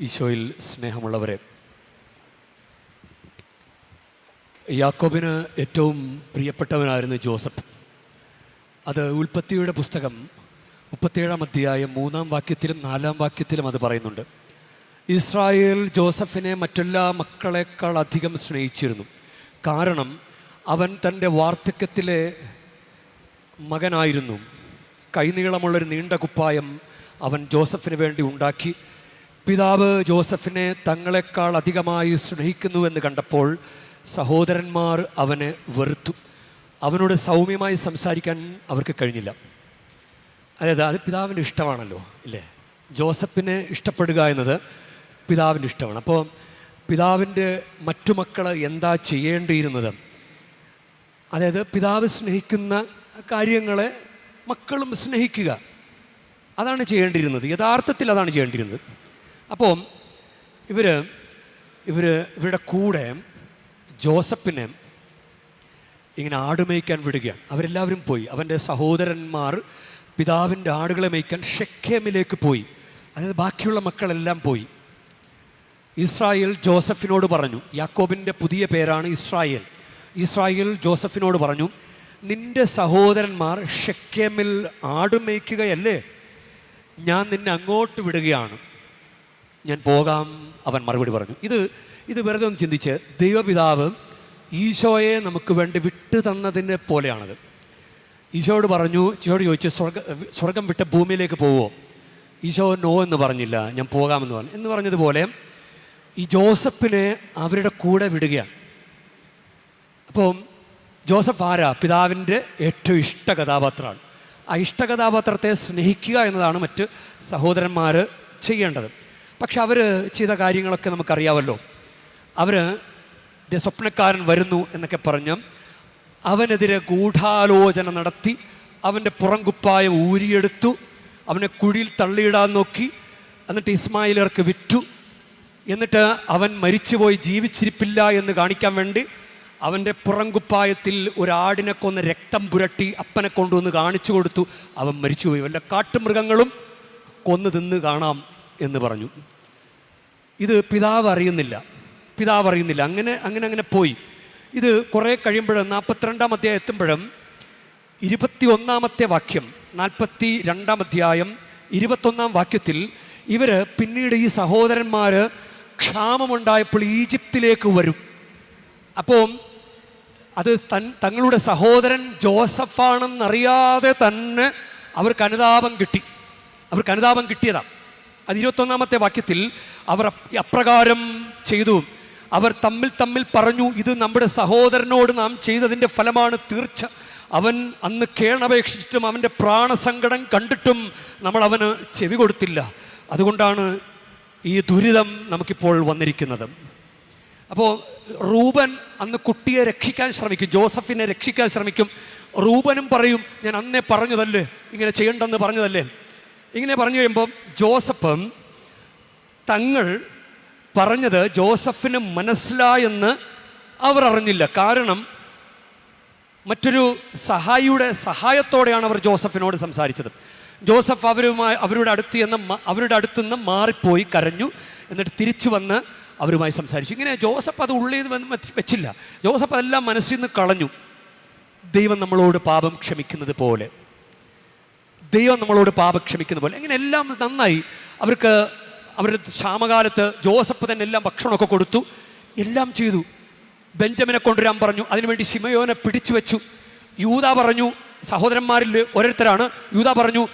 ഈശോയിൽ സ്നേഹമുള്ളവരെ യാക്കോബിന് ഏറ്റവും പ്രിയപ്പെട്ടവനായിരുന്നു ജോസഫ്. അത് ഉൽപ്പത്തിയുടെ പുസ്തകം മുപ്പത്തിയേഴാം അധ്യായം മൂന്നാം വാക്യത്തിലും നാലാം വാക്യത്തിലും അത് പറയുന്നുണ്ട്. ഇസ്രായേൽ ജോസഫിനെ മറ്റെല്ലാ മക്കളെക്കാൾ അധികം സ്നേഹിച്ചിരുന്നു. കാരണം അവൻ തന്റെ വാർദ്ധക്യത്തിലെ മകനായിരുന്നു. കൈനീളമുള്ളൊരു നീണ്ട കുപ്പായം അവൻ ജോസഫിന് വേണ്ടി ഉണ്ടാക്കി. പിതാവ് ജോസഫിനെ തങ്ങളെക്കാൾ അധികമായി സ്നേഹിക്കുന്നുവെന്ന് കണ്ടപ്പോൾ സഹോദരന്മാർ അവനെ വെറുത്തു. അവനോട് സൗമ്യമായി സംസാരിക്കാൻ അവർക്ക് കഴിഞ്ഞില്ല. അതായത് അത് പിതാവിന്റെ ഇഷ്ടമാണല്ലോ ഇല്ലേ? ജോസഫിനെ ഇഷ്ടപ്പെടുക എന്നത് പിതാവിന്റെ ഇഷ്ടമാണ്. അപ്പോൾ പിതാവിന്റെ മറ്റു മക്കൾ എന്താ ചെയ്യേണ്ടിയിരുന്നത്? അതായത് പിതാവ് സ്നേഹിക്കുന്ന കാര്യങ്ങളെ മക്കളും സ്നേഹിക്കുക. അതാണ് ചെയ്യേണ്ടിയിരുന്നത്. യഥാർത്ഥത്തിൽ അതാണ് ചെയ്യേണ്ടിയിരുന്നത്. അപ്പോൾ ഇവർ ഇവർ ഇവരുടെ കൂടെ ജോസഫിനെ ഇങ്ങനെ ആട് മേയ്ക്കാൻ വിടുകയാണ്. അവരെല്ലാവരും പോയി. അവന്റെ സഹോദരന്മാർ പിതാവിന്റെ ആടുകളെ മേയ്ക്കാൻ ഷെക്കേമിലേക്ക് പോയി. അതായത് ബാക്കിയുള്ള മക്കളെല്ലാം പോയി. ഇസ്രായേൽ ജോസഫിനോട് പറഞ്ഞു യാക്കോബിന്റെ പുതിയ പേരാണ് ഇസ്രായേൽ. ഇസ്രായേൽ ജോസഫിനോട് പറഞ്ഞു നിന്റെ സഹോദരന്മാർ ഷെക്കേമിൽ ആടുമേയ്ക്കുകയല്ലേ ഞാൻ നിന്നെ അങ്ങോട്ട് വിടുകയാണ്. ഞാൻ പോകാം അവൻ മറുപടി പറഞ്ഞു. ഇത് ഇത് വെറുതെ ഒന്ന് ചിന്തിച്ച് ദൈവപിതാവ് ഈശോയെ നമുക്ക് വേണ്ടി വിട്ടു തന്നതിനെ പോലെയാണത്. ഈശോയോട് പറഞ്ഞു ഈശോയോട് ചോദിച്ചു സ്വർഗ സ്വർഗം വിട്ട ഭൂമിയിലേക്ക് പോവോ? ഈശോ നോ എന്ന് പറഞ്ഞില്ല ഞാൻ പോകാമെന്ന് പറഞ്ഞു. എന്ന് പറഞ്ഞതുപോലെ ഈ ജോസഫിനെ അവരുടെ കൂടെ വിടുകയാണ്. അപ്പോൾ ജോസഫ് ആരാ? പിതാവിന്റെ ഏറ്റവും ഇഷ്ട കഥാപാത്രമാണ്. ആ ഇഷ്ട കഥാപാത്രത്തെ സ്നേഹിക്കുക എന്നതാണ് മറ്റ് സഹോദരന്മാർ ചെയ്യേണ്ടത്. പക്ഷെ അവർ ചെയ്ത കാര്യങ്ങളൊക്കെ നമുക്കറിയാമല്ലോ അവർ സ്വപ്നക്കാരൻ വരുന്നു എന്നൊക്കെ പറഞ്ഞ് അവനെതിരെ ഗൂഢാലോചന നടത്തി അവന്റെ പുറംകുപ്പായം ഊരിയെടുത്തു അവനെ കുഴിയിൽ തള്ളിയിടാൻ നോക്കി എന്നിട്ട് ഇസ്മായിലർക്ക് വിറ്റു. എന്നിട്ട് അവൻ മരിച്ചുപോയി ജീവിച്ചിരിപ്പില്ല എന്ന് കാണിക്കാൻ വേണ്ടി അവന്റെ പുറംകുപ്പായത്തിൽ ഒരാടിനെ കൊന്ന് രക്തം പുരട്ടി അപ്പനെ കൊണ്ടുവന്ന് കാണിച്ചു കൊടുത്തു. അവൻ മരിച്ചുപോയി. വല്ല കാട്ടുമൃഗങ്ങളും കൊന്നു തിന്ന് കാണാം. എന്ന് പറഞ്ഞു. ഇത് പിതാവ് അറിയുന്നില്ല. പിതാവ് അറിയുന്നില്ല. അങ്ങനെ അങ്ങനെ അങ്ങനെ പോയി. ഇത് കുറേ കഴിയുമ്പോഴും നാൽപ്പത്തിരണ്ടാം അധ്യായം എത്തുമ്പോഴും ഇരുപത്തി ഒന്നാമത്തെ വാക്യം നാൽപ്പത്തി രണ്ടാം അധ്യായം ഇരുപത്തൊന്നാം വാക്യത്തിൽ ഇവർ പിന്നീട് ഈ സഹോദരന്മാർ ക്ഷാമമുണ്ടായപ്പോൾ ഈജിപ്തിലേക്ക് വരും. അപ്പോൾ അത് തൻ തങ്ങളുടെ സഹോദരൻ ജോസഫാണെന്നറിയാതെ തന്നെ അവർക്ക് അനുതാപം കിട്ടി. അവർക്ക് അനുതാപം കിട്ടിയതാണ് അത് ഇരുപത്തൊന്നാമത്തെ വാക്യത്തിൽ അവർ അപ്- അപ്രകാരം ചെയ്തു. അവർ തമ്മിൽ തമ്മിൽ പറഞ്ഞു ഇത് നമ്മുടെ സഹോദരനോട് നാം ചെയ്തതിന്റെ ഫലമാണ് തീർച്ച. അവൻ അന്ന് കേണപേക്ഷിച്ചിട്ടും അവന്റെ പ്രാണസങ്കടം കണ്ടിട്ടും നമ്മൾ അവന് ചെവി കൊടുത്തില്ല. അതുകൊണ്ടാണ് ഈ ദുരിതം നമുക്കിപ്പോൾ വന്നിരിക്കുന്നത്. അപ്പോൾ റൂബൻ അന്ന് കുട്ടിയെ രക്ഷിക്കാൻ ശ്രമിക്കും ജോസഫിനെ രക്ഷിക്കാൻ ശ്രമിക്കും. റൂബനും പറയും ഞാൻ അന്നേ പറഞ്ഞതല്ലേ ഇങ്ങനെ ചെയ്യണ്ടെന്ന് പറഞ്ഞതല്ലേ? ഇങ്ങനെ പറഞ്ഞു കഴിയുമ്പം ജോസഫ് തങ്ങൾ പറഞ്ഞത് ജോസഫിന് മനസ്സിലായെന്ന് അവർ അറിഞ്ഞില്ല. കാരണം മറ്റൊരു സഹായിയുടെ സഹായത്തോടെയാണ് അവർ ജോസഫിനോട് സംസാരിച്ചത്. ജോസഫ് അവരുമായി അവരുടെ അടുത്ത് നിന്ന് അവരുടെ അടുത്ത് നിന്ന് മാറിപ്പോയി കരഞ്ഞു എന്നിട്ട് തിരിച്ചു വന്ന് അവരുമായി സംസാരിച്ചു. ഇങ്ങനെ ജോസഫ് അത് ഉള്ളിൽ നിന്ന് വെച്ചില്ല. ജോസഫ് അതെല്ലാം മനസ്സിൽ നിന്ന് കളഞ്ഞു. ദൈവം നമ്മളോട് പാപം ക്ഷമിക്കുന്നത് പോലെ. ദൈവം നമ്മളോട് പാപം ക്ഷമിക്കുന്ന പോലെ. ഇങ്ങനെ എല്ലാം നന്നായി. അവർക്ക് അവരുടെ ക്ഷാമകാലത്ത് ജോസഫ് തന്നെ എല്ലാം ഭക്ഷണമൊക്കെ കൊടുത്തു. എല്ലാം ചെയ്തു. ബെഞ്ചമിനെ കൊണ്ടുവരാൻ പറഞ്ഞു. അതിനുവേണ്ടി ശിമയോനെ പിടിച്ചു വെച്ചു. യൂത പറഞ്ഞു സഹോദരന്മാരിൽ ഓരോരുത്തരാണ് യൂത പറഞ്ഞു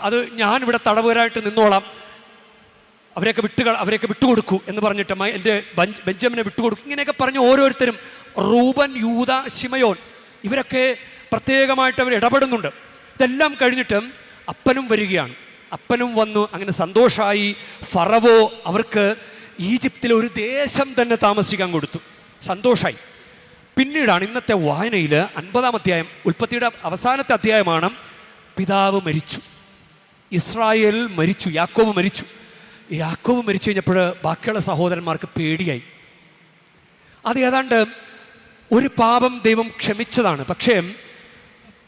അത് ഞാനിവിടെ തടവുകാരായിട്ട് നിന്നോളാം. അവരെയൊക്കെ വിട്ടു അവരെയൊക്കെ വിട്ടുകൊടുക്കൂ എന്ന് പറഞ്ഞിട്ട് എന്റെ ബഞ്ച് ബെഞ്ചമിനെ വിട്ടുകൊടുക്കും. ഇങ്ങനെയൊക്കെ പറഞ്ഞ് ഓരോരുത്തരും. റൂബൻ യൂത ശിമയോൻ. ഇവരൊക്കെ പ്രത്യേകമായിട്ട് അവർ ഇടപെടുന്നുണ്ട്. ഇതെല്ലാം കഴിഞ്ഞിട്ടും അപ്പനും വരികയാണ്. അപ്പനും വന്നു അങ്ങനെ സന്തോഷമായി ഫറവോ അവർക്ക് ഈജിപ്തിലെ ഒരു ദേശം തന്നെ താമസിക്കാൻ കൊടുത്തു. സന്തോഷമായി പിന്നീടാണ് ഇന്നത്തെ വായനയിൽ അൻപതാം അധ്യായം ഉൽപ്പത്തിയുടെ അവസാനത്തെ അധ്യായമാണ് പിതാവ് മരിച്ചു. ഇസ്രായേൽ മരിച്ചു യാക്കോബ് മരിച്ചു. യാക്കോബ് മരിച്ചു കഴിഞ്ഞപ്പോൾ ബാക്കിയുള്ള സഹോദരന്മാർക്ക് പേടിയായി. അത് ഏതാണ്ട് ഒരു പാപം ദൈവം ക്ഷമിച്ചതാണ്. പക്ഷേ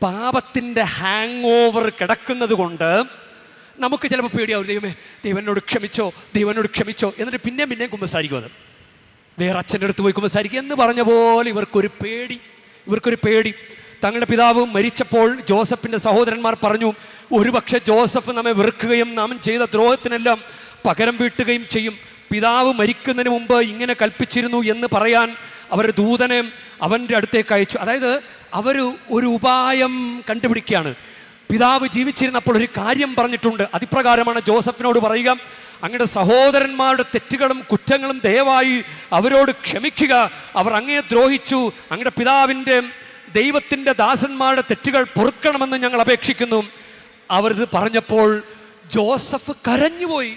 പാപത്തിന്റെ ഹാങ് ഓവർ കിടക്കുന്നത് കൊണ്ട് നമുക്ക് ചിലപ്പോൾ പേടിയാവും ദൈവമേ ദൈവനോട് ക്ഷമിച്ചോ ദൈവനോട് ക്ഷമിച്ചോ എന്നിട്ട് പിന്നെയും പിന്നെയും കുമ്പസാരിക്കും അത്. വേറെ അച്ഛന്റെ അടുത്ത് പോയി കുമ്പസാരിക്കും എന്ന് പറഞ്ഞ പോലെ ഇവർക്കൊരു പേടി ഇവർക്കൊരു പേടി. തങ്ങളുടെ പിതാവ് മരിച്ചപ്പോൾ ജോസഫിന്റെ സഹോദരന്മാർ പറഞ്ഞു ഒരുപക്ഷെ ജോസഫ് നമ്മെ വെറുക്കുകയും നാം ചെയ്ത ദ്രോഹത്തിനെല്ലാം പകരം വീട്ടുകയും ചെയ്യും. പിതാവ് മരിക്കുന്നതിന് മുമ്പ് ഇങ്ങനെ കൽപ്പിച്ചിരുന്നു എന്ന് പറയാൻ അവർ ദൂതനെ അവന്റെ അടുത്തേക്ക് അയച്ചു. അതായത് അവർ ഒരു ഉപായം കണ്ടുപിടിക്കുകയാണ്. പിതാവ് ജീവിച്ചിരുന്നപ്പോൾ ഒരു കാര്യം പറഞ്ഞിട്ടുണ്ട്. അതിപ്രകാരമാണ് ജോസഫിനോട് പറയുക അങ്ങയുടെ സഹോദരന്മാരുടെ തെറ്റുകളും കുറ്റങ്ങളും ദയവായി അവരോട് ക്ഷമിക്കുക. അവർ അങ്ങയെ ദ്രോഹിച്ചു. അങ്ങയുടെ പിതാവിന്റെ ദൈവത്തിന്റെ ദാസന്മാരുടെ തെറ്റുകൾ പൊറുക്കണമെന്ന് ഞങ്ങൾ അപേക്ഷിക്കുന്നു. അവരിത് പറഞ്ഞപ്പോൾ ജോസഫ് കരഞ്ഞുപോയി.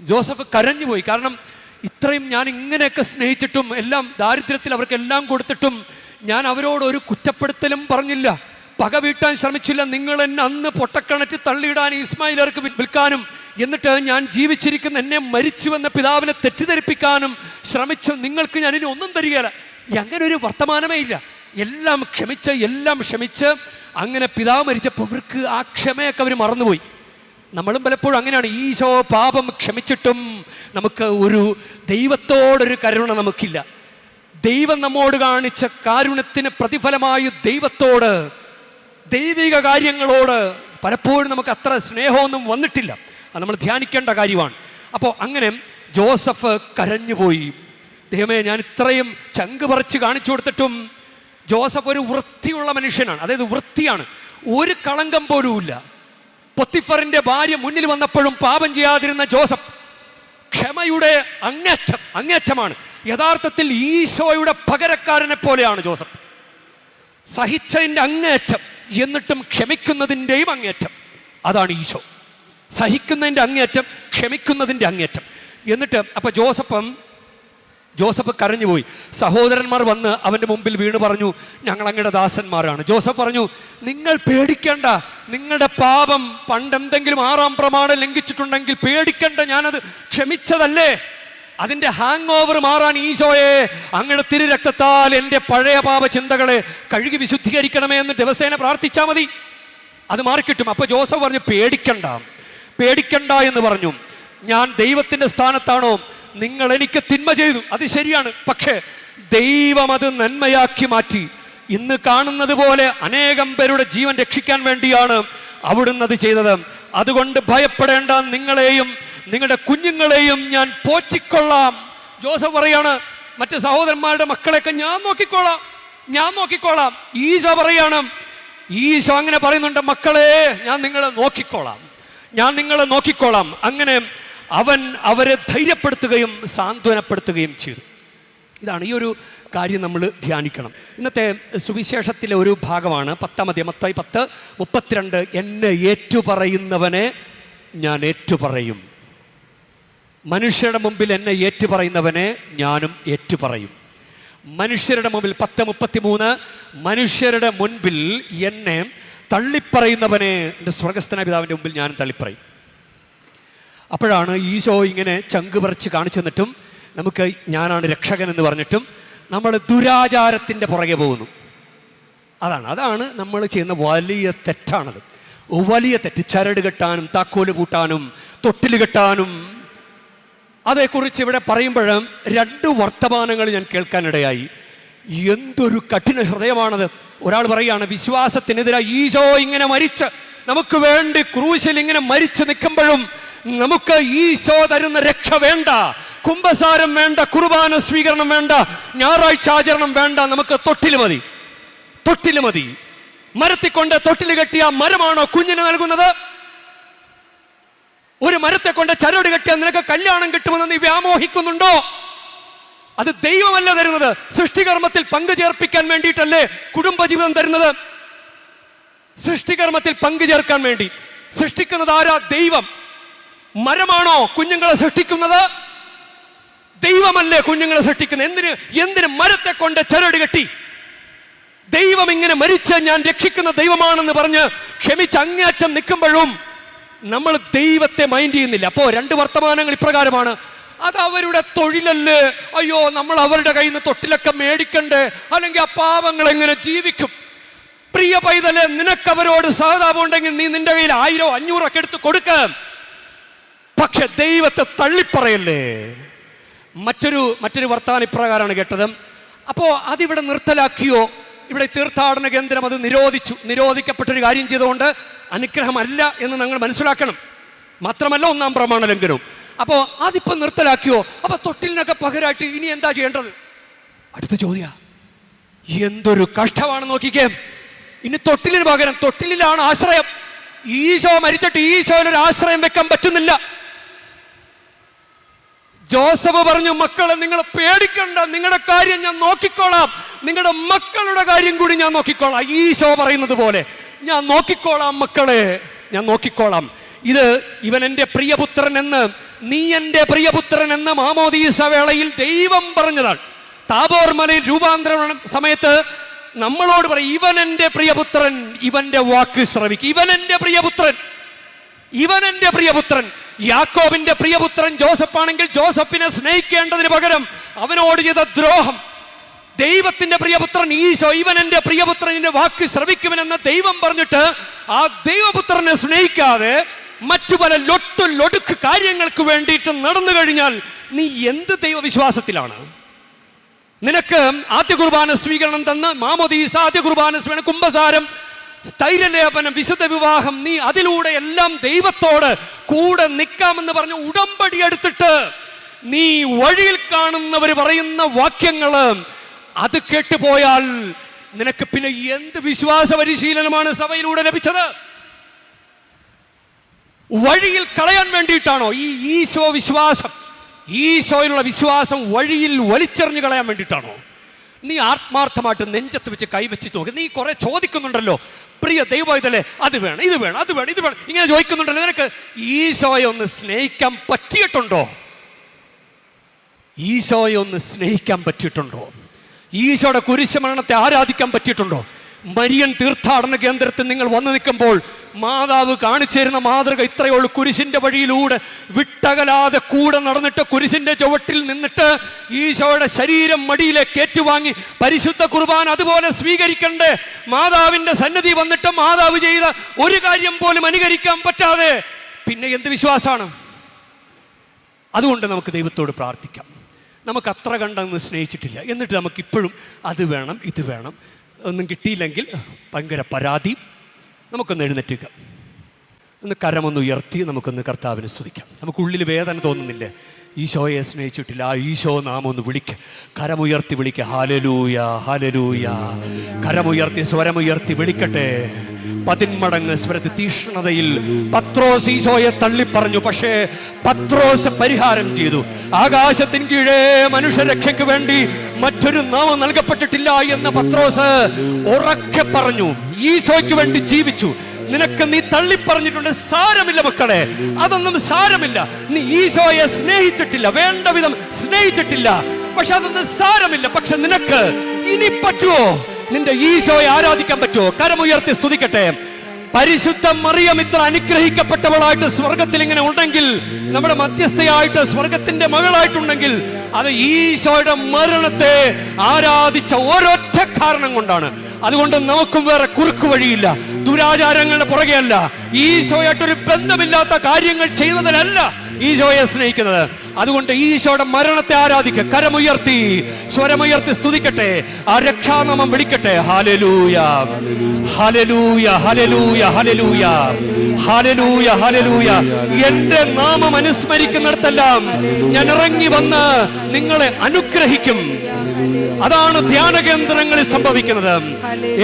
ജോസഫ് കരഞ്ഞുപോയി. കാരണം ഇത്രയും ഞാൻ ഇങ്ങനെയൊക്കെ സ്നേഹിച്ചിട്ടും എല്ലാം ദാരിദ്ര്യത്തിൽ അവർക്കെല്ലാം കൊടുത്തിട്ടും ഞാൻ അവരോട് ഒരു കുറ്റപ്പെടുത്തലും പറഞ്ഞില്ല. പക വീട്ടാൻ ശ്രമിച്ചില്ല. നിങ്ങൾ എന്നെ അന്ന് പൊട്ടക്കിണറ്റ് തള്ളിയിടാൻ ഇസ്മായിലർക്ക് വിൽക്കാനും എന്നിട്ട് ഞാൻ ജീവിച്ചിരിക്കുന്ന എന്നെ മരിച്ചുവെന്ന പിതാവിനെ തെറ്റിദ്ധരിപ്പിക്കാനും ശ്രമിച്ചു. നിങ്ങൾക്ക് ഞാൻ ഇനി ഒന്നും തരികയില്ല. അങ്ങനെ ഒരു വർത്തമാനമേ ഇല്ല. എല്ലാം ക്ഷമിച്ച് എല്ലാം ക്ഷമിച്ച് അങ്ങനെ പിതാവ് മരിച്ചപ്പോൾ ഇവർക്ക് ആ ക്ഷമയൊക്കെ അവർ മറന്നുപോയി. നമ്മളും പലപ്പോഴും അങ്ങനെയാണ്. ഈശോ പാപം ക്ഷമിച്ചിട്ടും നമുക്ക് ഒരു ദൈവത്തോടൊരു കരുണ നമുക്കില്ല. ദൈവം നമ്മോട് കാണിച്ച കാരുണ്യത്തിന് പ്രതിഫലമായി ദൈവത്തോട് ദൈവിക കാര്യങ്ങളോട് പലപ്പോഴും നമുക്ക് അത്ര സ്നേഹമൊന്നും വന്നിട്ടില്ല. അത് നമ്മൾ ധ്യാനിക്കേണ്ട കാര്യമാണ്. അപ്പോൾ അങ്ങനെ ജോസഫ് കരഞ്ഞുപോയി. ദൈവമേ ഞാൻ ഇത്രയും ചങ്ക് പറിച്ച് കാണിച്ചു കൊടുത്തിട്ടും ജോസഫ് ഒരു വൃത്തിയുള്ള മനുഷ്യനാണ്. അതായത് വൃത്തിയാണ്. ഒരു കളങ്കം പോലുമില്ല. പൊത്തിഫറിന്റെ ഭാര്യ മുന്നിൽ വന്നപ്പോഴും പാപം ചെയ്യാതിരുന്ന ജോസഫ് ക്ഷമയുടെ അങ്ങേറ്റം അങ്ങേറ്റമാണ്. യഥാർത്ഥത്തിൽ ഈശോയുടെ പകരക്കാരനെ പോലെയാണ് ജോസഫ്. സഹിച്ചതിന്റെ അങ്ങേറ്റം എന്നിട്ടും ക്ഷമിക്കുന്നതിന്റെയും അങ്ങേറ്റം. അതാണ് ഈശോ. സഹിക്കുന്നതിന്റെ അങ്ങേറ്റം ക്ഷമിക്കുന്നതിന്റെ അങ്ങേറ്റം. എന്നിട്ട് അപ്പോൾ ജോസഫും ജോസഫ് കരഞ്ഞുപോയി. സഹോദരന്മാർ വന്ന് അവന്റെ മുമ്പിൽ വീണ് പറഞ്ഞു ഞങ്ങൾ അങ്ങയുടെ ദാസന്മാരാണ്. ജോസഫ് പറഞ്ഞു നിങ്ങൾ പേടിക്കേണ്ട നിങ്ങളുടെ പാപം പണ്ടെന്തെങ്കിലും ആറാം പ്രമാണം ലംഘിച്ചിട്ടുണ്ടെങ്കിൽ പേടിക്കേണ്ട ഞാനത് ക്ഷമിച്ചതല്ലേ? അതിന്റെ ഹാങ് ഓവർ മാറാൻ ഈശോയെ അങ്ങയുടെ തിരുരക്തത്താൽ എന്റെ പഴയ പാപ ചിന്തകളെ കഴുകി വിശുദ്ധീകരിക്കണമേ എന്ന് ദിവസേന പ്രാർത്ഥിച്ചാൽ മതി. അത് മാറിക്കിട്ടും. അപ്പോൾ ജോസഫ് പറഞ്ഞു പേടിക്കണ്ട പേടിക്കണ്ട എന്ന് പറഞ്ഞു. ഞാൻ ദൈവത്തിന്റെ സ്ഥാനത്താണോ? നിങ്ങൾ എനിക്ക് തിന്മ ചെയ്തു. അത് ശരിയാണ്. പക്ഷേ ദൈവം അത് നന്മയാക്കി മാറ്റി. ഇന്ന് കാണുന്നത് പോലെ അനേകം പേരുടെ ജീവൻ രക്ഷിക്കാൻ വേണ്ടിയാണ് അവിടുന്ന് അത് ചെയ്തത്. അതുകൊണ്ട് ഭയപ്പെടേണ്ട നിങ്ങളെയും നിങ്ങളുടെ കുഞ്ഞുങ്ങളെയും ഞാൻ പോറ്റിക്കൊള്ളാം. ജോസഫ് പറയാണ് മറ്റ് സഹോദരന്മാരുടെ മക്കളെയൊക്കെ ഞാൻ നോക്കിക്കോളാം. ഞാൻ നോക്കിക്കോളാം. ഈശ പറയാണ് ഈശ അങ്ങനെ പറയുന്നുണ്ട് മക്കളെ ഞാൻ നിങ്ങളെ നോക്കിക്കോളാം. ഞാൻ നിങ്ങളെ നോക്കിക്കോളാം. അങ്ങനെ അവൻ അവരെ ധൈര്യപ്പെടുത്തുകയും സാന്ത്വനപ്പെടുത്തുകയും ചെയ്തു. ഇതാണ് ഈ ഒരു കാര്യം നമ്മൾ ധ്യാനിക്കണം. ഇന്നത്തെ സുവിശേഷത്തിലെ ഒരു ഭാഗമാണ് പത്താമത്തെ മൊത്തമായി പത്ത് മുപ്പത്തിരണ്ട്. എന്നെ ഏറ്റുപറയുന്നവനെ ഞാൻ ഏറ്റുപറയും. മനുഷ്യരുടെ മുമ്പിൽ എന്നെ ഏറ്റുപറയുന്നവനെ ഞാനും ഏറ്റുപറയും. മനുഷ്യരുടെ മുമ്പിൽ പത്ത് മുപ്പത്തി മൂന്ന് മനുഷ്യരുടെ മുൻപിൽ എന്നെ തള്ളിപ്പറയുന്നവനെ എന്റെ സ്വർഗസ്ഥന പിതാവിന്റെ മുമ്പിൽ ഞാനും തള്ളിപ്പറയും. അപ്പോഴാണ് ഈശോ ഇങ്ങനെ ചങ്ക് പറിച്ച് കാണിച്ചു തന്നിട്ടും നമുക്ക് ഞാനാണ് രക്ഷകൻ എന്ന് പറഞ്ഞിട്ടും നമ്മൾ ദുരാചാരത്തിന്റെ പുറകെ പോകുന്നു. അതാണ് അതാണ് നമ്മൾ ചെയ്യുന്ന വലിയ തെറ്റാണത്. വലിയ തെറ്റ്. ചരട് കെട്ടാനും താക്കോൽ പൂട്ടാനും തൊട്ടിൽ കെട്ടാനും. അതേക്കുറിച്ച് ഇവിടെ പറയുമ്പോഴും രണ്ട് വർത്തമാനങ്ങൾ ഞാൻ കേൾക്കാനിടയായി. എന്തൊരു കഠിന ഹൃദയമാണത്. ഒരാൾ പറയുകയാണ് വിശ്വാസത്തിനെതിരായി ഈശോ ഇങ്ങനെ മരിച്ച് നമുക്ക് വേണ്ടി ക്രൂശിൽ ഇങ്ങനെ മരിച്ചു നിൽക്കുമ്പോഴും നമുക്ക് ഈശോ തരുന്ന രക്ഷ വേണ്ട കുംഭസാരം വേണ്ട കുർബാന സ്വീകരണം വേണ്ട ഞായറാഴ്ച ആചരണം വേണ്ട നമുക്ക് തൊട്ടിൽ മതി. തൊട്ടിൽ മതി. മരത്തിക്കൊണ്ട് തൊട്ടിൽ കെട്ടിയ മരമാണോ കുഞ്ഞിന് നൽകുന്നത്? ഒരു മരത്തെ കൊണ്ട് ചരട് കെട്ടിയാൽ നിനക്ക് കല്യാണം കിട്ടുമെന്ന് നീ വ്യാമോഹിക്കുന്നുണ്ടോ? അത് ദൈവമല്ല തരുന്നത്. സൃഷ്ടികർമ്മത്തിൽ പങ്കുചേർപ്പിക്കാൻ വേണ്ടിയിട്ടല്ലേ കുടുംബജീവിതം തരുന്നത്? സൃഷ്ടികർമ്മത്തിൽ പങ്കുചേർക്കാൻ വേണ്ടി. സൃഷ്ടിക്കുന്നത് ആരാ? ദൈവം. മരമാണോ കുഞ്ഞുങ്ങളെ സൃഷ്ടിക്കുന്നത്? ദൈവമല്ലേ കുഞ്ഞുങ്ങളെ സൃഷ്ടിക്കുന്നത്? എന്തിന് എന്തിന് മരത്തെ കൊണ്ട് ചരട് കെട്ടി? ദൈവം ഇങ്ങനെ മരിച്ച് ഞാൻ രക്ഷിക്കുന്ന ദൈവമാണെന്ന് പറഞ്ഞ് ക്ഷമിച്ച് അങ്ങേറ്റം നിൽക്കുമ്പോഴും നമ്മൾ ദൈവത്തെ മൈൻഡ് ചെയ്യുന്നില്ല. അപ്പോ രണ്ട് വർത്തമാനങ്ങൾ ഇപ്രകാരമാണ്. അത് അവരുടെ തൊഴിലല്ലേ? അയ്യോ നമ്മൾ അവരുടെ കയ്യിൽ നിന്ന് തൊട്ടിലൊക്കെ മേടിക്കണ്ടേ? അല്ലെങ്കിൽ ആ പാവങ്ങൾ എങ്ങനെ ജീവിക്കും? പ്രിയ പൈതൽ നിനക്കവരോട് സഹതാപമുണ്ടെങ്കിൽ നീ നിന്റെ കയ്യിൽ ആയിരോ അഞ്ഞൂറോ ഒക്കെ എടുത്ത് കൊടുക്ക. പക്ഷെ ദൈവത്തെ തള്ളിപ്പറയല്ലേ? മറ്റൊരു മറ്റൊരു വർത്താനം ഇപ്രകാരമാണ് കേട്ടത്. അപ്പോൾ അതിവിടെ നിർത്തലാക്കിയോ? ഇവിടെ തീർത്ഥാടന കേന്ദ്രം അത് നിരോധിച്ചു. നിരോധിക്കപ്പെട്ടൊരു കാര്യം ചെയ്തുകൊണ്ട് അനുഗ്രഹമല്ല എന്ന് നിങ്ങൾ മനസ്സിലാക്കണം. മാത്രമല്ല ഒന്നാം പ്രമാണ ലംഘനവും അപ്പോൾ അതിപ്പോൾ നിർത്തലാക്കിയോ? അപ്പോൾ തൊട്ടിലിനൊക്കെ പകരമായിട്ട് ഇനി എന്താ ചെയ്യേണ്ടത്? അടുത്ത ചോദ്യ. എന്തൊരു കഷ്ടമാണ് നോക്കിക്കേ. ഇനി തൊട്ടിലിന് പകരം തൊട്ടിലിലാണ് ആശ്രയം. ഈശോ മരിച്ചിട്ട് ഒരു ആശ്രയം വെക്കാൻ പറ്റുന്നില്ല. ജോസഫ് പറഞ്ഞു മക്കളെ നിങ്ങൾ പേടിക്കണ്ട. നിങ്ങളുടെ കാര്യം ഞാൻ നോക്കിക്കോളാം. നിങ്ങളുടെ മക്കളുടെ കാര്യം കൂടി ഞാൻ നോക്കിക്കോളാം. ഈശോ പറയുന്നത് പോലെ ഞാൻ നോക്കിക്കോളാം മക്കളെ. ഞാൻ നോക്കിക്കോളാം. ഇത് ഇവൻ എന്റെ പ്രിയപുത്രൻ എന്ന് നീ എന്റെ പ്രിയപുത്രൻ എന്ന മാമോദീസ വേളയിൽ ദൈവം പറഞ്ഞതാണ്. താബോർ മലയിൽ രൂപാന്തരം സമയത്ത് നമ്മളോട് പറയും ഇവൻ എന്റെ പ്രിയപുത്രൻ ഇവന്റെ വാക്ക് ശ്രവിക്കും. ഇവൻ എന്റെ പ്രിയപുത്രൻ ഇവൻ എന്റെ പ്രിയപുത്രൻ. യാക്കോബിന്റെ പ്രിയപുത്രൻ ജോസഫ് ആണെങ്കിൽ ജോസഫിനെ സ്നേഹിക്കേണ്ടതിന് പകരം അവനോട് ചെയ്ത ദ്രോഹം. ദൈവത്തിന്റെ പ്രിയപുത്രൻ ഈശോ ഇവൻ എന്റെ പ്രിയപുത്രനിന്റെ വാക്ക് ശ്രവിക്കുമെന്ന് ദൈവം പറഞ്ഞിട്ട് ആ ദൈവപുത്രനെ സ്നേഹിക്കാതെ മറ്റു പല ലൊട്ടു ലൊടുക്ക് കാര്യങ്ങൾക്ക് വേണ്ടിയിട്ട് നടന്നു കഴിഞ്ഞാൽ നീ എന്ത് ദൈവവിശ്വാസത്തിലാണ്? നിനക്ക് ആദ്യ കുർബാന സ്വീകരണം തന്ന് മാമോദീസ ആദ്യ കുർബാന സ്വീകരണം കുംഭസാരം സ്ഥൈര്യലേപനം വിശുദ്ധ വിവാഹം നീ അതിലൂടെ എല്ലാം ദൈവത്തോട് കൂടെ നിൽക്കാമെന്ന് പറഞ്ഞ് ഉടമ്പടി എടുത്തിട്ട് നീ വഴിയിൽ കാണുന്നവർ പറയുന്ന വാക്യങ്ങൾ അത് കേട്ടുപോയാൽ നിനക്ക് പിന്നെ എന്ത് വിശ്വാസ പരിശീലനമാണ് സഭയിലൂടെ ലഭിച്ചത്? വഴിയിൽ കളയാൻ വേണ്ടിയിട്ടാണോ ഈ ഈശോ വിശ്വാസം? ഈശോയിലുള്ള വിശ്വാസം വഴിയിൽ വലിച്ചെറിഞ്ഞു കളയാൻ വേണ്ടിയിട്ടാണോ? നീ ആത്മാർത്ഥമായിട്ട് നെഞ്ചത്ത് വെച്ച് കൈവച്ച് നോക്കി. നീ കുറെ ചോദിക്കുന്നുണ്ടല്ലോ. പ്രിയ ദൈവമായതല്ലേ അത് വേണം ഇത് വേണം അത് വേണം ഇത് വേണം. ഇങ്ങനെ ചോദിക്കുന്നുണ്ടല്ലോ. നിനക്ക് ഈശോയെ ഒന്ന് സ്നേഹിക്കാൻ പറ്റിയിട്ടുണ്ടോ? ഈശോയെ ഒന്ന് സ്നേഹിക്കാൻ പറ്റിയിട്ടുണ്ടോ? ഈശോയുടെ കുരിശമരണത്തെ ആരാധിക്കാൻ പറ്റിയിട്ടുണ്ടോ? മരിയൻ തീർത്ഥാടന കേന്ദ്രത്തിൽ നിങ്ങൾ വന്നു നിൽക്കുമ്പോൾ മാതാവ് കാണിച്ചു തരുന്ന മാതൃക ഇത്രയേ ഉള്ളൂ കുരിശിന്റെ വഴിയിലൂടെ വിട്ടകലാതെ കൂടെ നടന്നിട്ട് കുരിശിന്റെ ചുവട്ടിൽ നിന്നിട്ട് ഈശോയുടെ ശരീരം മടിയിലേക്ക് ഏറ്റുവാങ്ങി പരിശുദ്ധ കുർബാൻ അതുപോലെ സ്വീകരിക്കണ്ടേ. മാതാവിന്റെ സന്നദ്ധി വന്നിട്ട് മാതാവ് ചെയ്ത ഒരു കാര്യം പോലും അനുകരിക്കാൻ പറ്റാതെ പിന്നെ എന്ത് വിശ്വാസമാണ്? അതുകൊണ്ട് നമുക്ക് ദൈവത്തോട് പ്രാർത്ഥിക്കാം. നമുക്ക് അത്ര കണ്ടൊന്നും സ്നേഹിച്ചിട്ടില്ല. എന്നിട്ട് നമുക്ക് ഇപ്പോഴും അത് വേണം ഇത് വേണം. ഒന്നും കിട്ടിയില്ലെങ്കിൽ ഭയങ്കര പരാതി. നമുക്കൊന്ന് എഴുന്നേറ്റുക. ഒന്ന് കരമൊന്ന് ഉയർത്തി നമുക്കൊന്ന് കർത്താവിനെ സ്തുതിക്കാം. നമുക്കുള്ളിൽ വേദന തോന്നുന്നില്ലേ. ഈശോയെ സ്നേഹിച്ചിട്ടില്ല ആ ഈശോ നാം ഒന്ന് വിളിക്ക. കരമുയർത്തി വിളിക്കുക ഹാലലൂയ ഹാലലൂയ കരമുയർത്തി സ്വരമുയർത്തി വിളിക്കട്ടെ. പതിന്മടങ്ങ് സ്വരത്ത് തീഷ്ണതയിൽ പത്രോസ് ഈശോയെ തള്ളിപ്പറഞ്ഞു. പക്ഷേ പത്രോസ് പരിഹാരം ചെയ്തു. ആകാശത്തിന് കീഴേ മനുഷ്യരക്ഷയ്ക്ക് വേണ്ടി മറ്റൊരു നാമം നൽകപ്പെട്ടിട്ടില്ല എന്ന് പത്രോസ് ഉറക്കെ പറഞ്ഞു. ഈശോയ്ക്ക് വേണ്ടി ജീവിച്ചു. നിനക്ക് നീ തള്ളിപ്പറഞ്ഞിട്ടുണ്ട്. സാരമില്ല മക്കളെ. അതൊന്നും സാരമില്ല. നീ ഈശോയെ സ്നേഹിച്ചിട്ടില്ല. വേണ്ട വിധം സ്നേഹിച്ചിട്ടില്ല. പക്ഷെ അതൊന്നും സാരമില്ല. പക്ഷെ നിനക്ക് ഇനി പറ്റുമോ നിന്റെ ഈശോയെ ആരാധിക്കാൻ പറ്റുമോ? കരമുയർത്തി സ്തുതിക്കട്ടെ. പരിശുദ്ധ മറിയം ഇത്ര അനുഗ്രഹിക്കപ്പെട്ടവളായിട്ട് സ്വർഗത്തിൽ ഇങ്ങനെ ഉണ്ടെങ്കിൽ നമ്മുടെ മധ്യസ്ഥയായിട്ട് സ്വർഗത്തിന്റെ മകളായിട്ടുണ്ടെങ്കിൽ അത് ഈശോയുടെ മരണത്തെ ആരാധിച്ച ഒരൊറ്റ കാരണം കൊണ്ടാണ്. അതുകൊണ്ട് നമുക്കും വേറെ കുറുക്കു വഴിയില്ല. ദുരാചാരങ്ങളുടെ പുറകെയല്ല. ഈശോയായിട്ടൊരു ബന്ധമില്ലാത്ത കാര്യങ്ങൾ ചെയ്യുന്നതിലല്ല. ഈശോയെ സ്നേഹിക്കുന്നത്. അതുകൊണ്ട് ഈശോയുടെ മരണത്തെ ആരാധിക്കുക കരമുയർത്തി സ്വരമുയർത്തി സ്തുതിക്കട്ടെ ആ രക്ഷാനാമം വിളിക്കട്ടെ. Hallelujah hallelujah hallelujah hallelujah hallelujah hallelujah എന്റെ നാമം അനുസ്മരിക്കുന്നിടത്തെല്ലാം ഞാൻ ഇറങ്ങി വന്ന് നിങ്ങളെ അനുഗ്രഹിക്കും. അതാണ് ധ്യാന കേന്ദ്രങ്ങളിൽ സംഭവിക്കുന്നത്.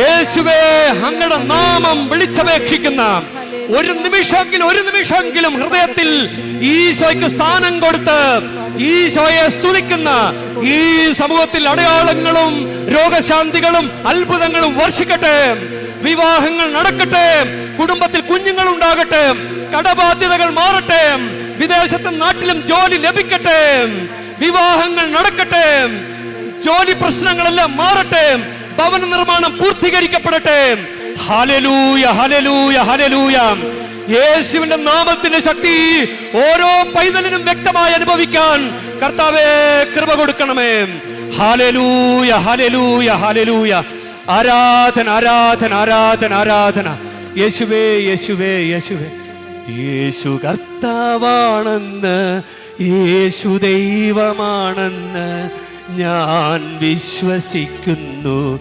യേശുവേ അങ്ങയുടെ നാമം വിളിച്ചപേക്ഷിക്കുന്ന ഒരു നിമിഷമെങ്കിലും ഒരു നിമിഷമെങ്കിലും ഹൃദയത്തിൽ ഈശോയ്ക്ക് സ്ഥാനം കൊടുത്ത് ഈശോയെ സ്തുതിക്കുന്ന ഈ സമൂഹത്തിൽ അടയാളങ്ങളും രോഗശാന്തികളും അത്ഭുതങ്ങളും വർഷിക്കട്ടെ. വിവാഹങ്ങൾ നടക്കട്ടെ. കുടുംബത്തിൽ കുഞ്ഞുങ്ങൾ ഉണ്ടാകട്ടെ കടബാധ്യതകൾ മാറട്ടെ. വിദേശത്തും നാട്ടിലും ജോലി ലഭിക്കട്ടെ. വിവാഹങ്ങൾ നടക്കട്ടെ. ജോലി പ്രശ്നങ്ങളെല്ലാം മാറട്ടെ. ഭവന നിർമ്മാണം പൂർത്തീകരിക്കപ്പെടട്ടെ. യേശുവിന്റെ നാമത്തിന്റെ ശക്തി ഓരോ പൈതലിനും വ്യക്തമായി അനുഭവിക്കാൻ കർത്താവേ കൃപ കൊടുക്കണമേ. Hallelujah hallelujah hallelujah. ആരാധന ആരാധന ആരാധന ആരാധന. യേശുവേ യേശുവേ യേശുവേ. യേശു കർത്താവാണെന്ന് യേശു ദൈവമാണെന്ന് ഞാൻ വിശ്വസിക്കുന്നു.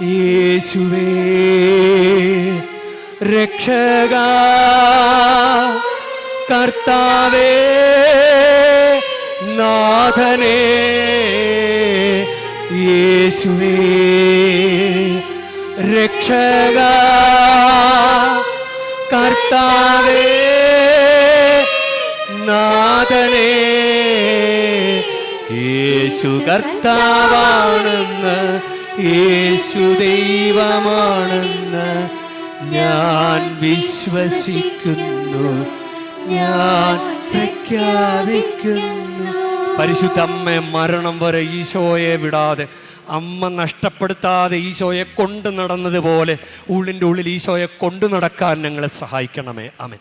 യേശുവേ രക്ഷക കർത്താവേ നാഥനേ യേശുവേ രക്ഷക കർത്താവേ നാഥനേ യേശു കർത്താവാണെന്ന് യേശു ദൈവമാണെന്ന് ഞാൻ വിശ്വസിക്കുന്നു. ഞാൻ പ്രഖ്യാപിക്കുന്നു. പരിശുദ്ധ അമ്മ മരണം വരെ ഈശോയെ വിടാതെ അമ്മ നഷ്ടപ്പെടുത്താതെ ഈശോയെ കൊണ്ടു നടന്നതുപോലെ ഉള്ളിന്റെ ഉള്ളിൽ ഈശോയെ കൊണ്ടു നടക്കാൻ ഞങ്ങളെ സഹായിക്കണമേ. അമൻ